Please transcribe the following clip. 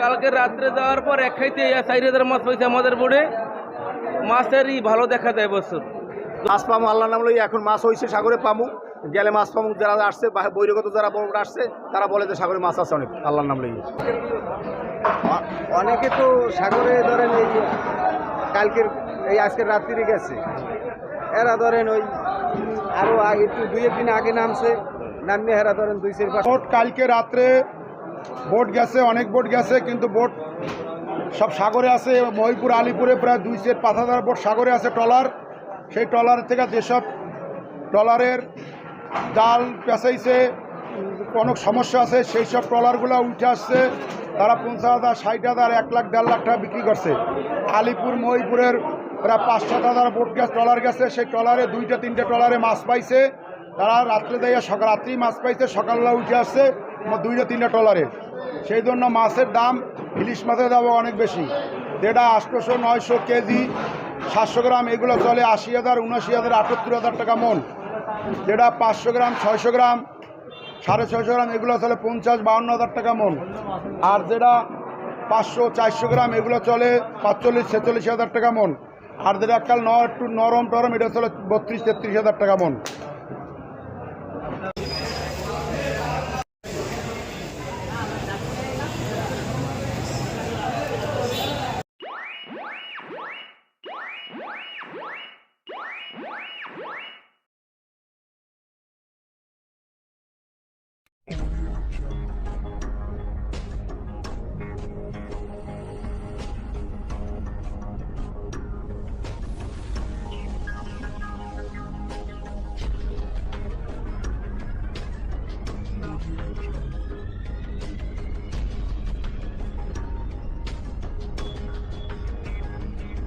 কালকে রাত্রে যাওয়ার পর এক খাইতে চার হাজার মাছ পাইছে আমাদের বোর্ডে মাছেরই ভালো দেখা যায় বছর। মাছ পামু আল্লাহ নাম লই এখন মাছ হয়েছে সাগরে পামু। গেলে মাছ পামু যারা আসছে বা- বহিরাগত যারা বড় আসছে তারা বলে যে সাগরে মাছ আছে অনেক আল্লাহর নাম লই অনেকে তো সাগরে ধরেন এই কালকের এই আজকের রাত্রি গেছে। এরা ধরেন ওই আরও আগে একটু দুই একদিন আগে নামছে নামিয়ে এরা ধরেন দুই চার কালকে রাত্রে বোট গেছে, অনেক বোট গেছে, কিন্তু বোট সব সাগরে আছে, মহিপুর, আলিপুরে প্রায় দুই সেট পাঁচ হাজার বোট সাগরে আছে, ট্রলার। সেই ট্রলার থেকে যেসব ট্রলারের জাল পেঁচাইছে, অনেক সমস্যা আছে, সেই সব ট্রলারগুলো উঠে আসছে। তারা পঞ্চাশ হাজার, ষাট হাজার, এক লাখ, দেড় লাখ টাকা বিক্রি করছে। আলিপুর, মহিপুরের প্রায় পাঁচ, সাত হাজার বোট গ্যাস, ট্রলার গেছে। সেই ট্রলারে দুইটা, তিনটে ট্রলারে মাছ পাইছে। তারা রাত্রে দিয়ে, সকাল রাত্রি মাছ পাইছে, সকালবেলা উঠে আসছে। দুইটা, তিনটা ট্রলারে সেই জন্য মাছের দাম ইলিশ মাছের দাম অনেক বেশি। যেটা আটশোশো, নয়শো কেজি, সাতশো গ্রাম, এগুলো চলে আশি হাজার, উনআশি হাজার, আটাত্তর হাজার টাকা মন। যেটা পাঁচশো গ্রাম, ছয়শো গ্রাম, সাড়ে ছয়শো গ্রাম, এগুলো চলে পঞ্চাশ, বাউন্ন হাজার টাকা মন। আর যেটা পাঁচশো, চারশো গ্রাম, এগুলো চলে পাঁচচল্লিশ, ছেচল্লিশ হাজার টাকা মন। আর যেটা এককাল ন একটু নরম টরম, এটা চলে বত্রিশ, তেত্রিশ হাজার টাকা মন।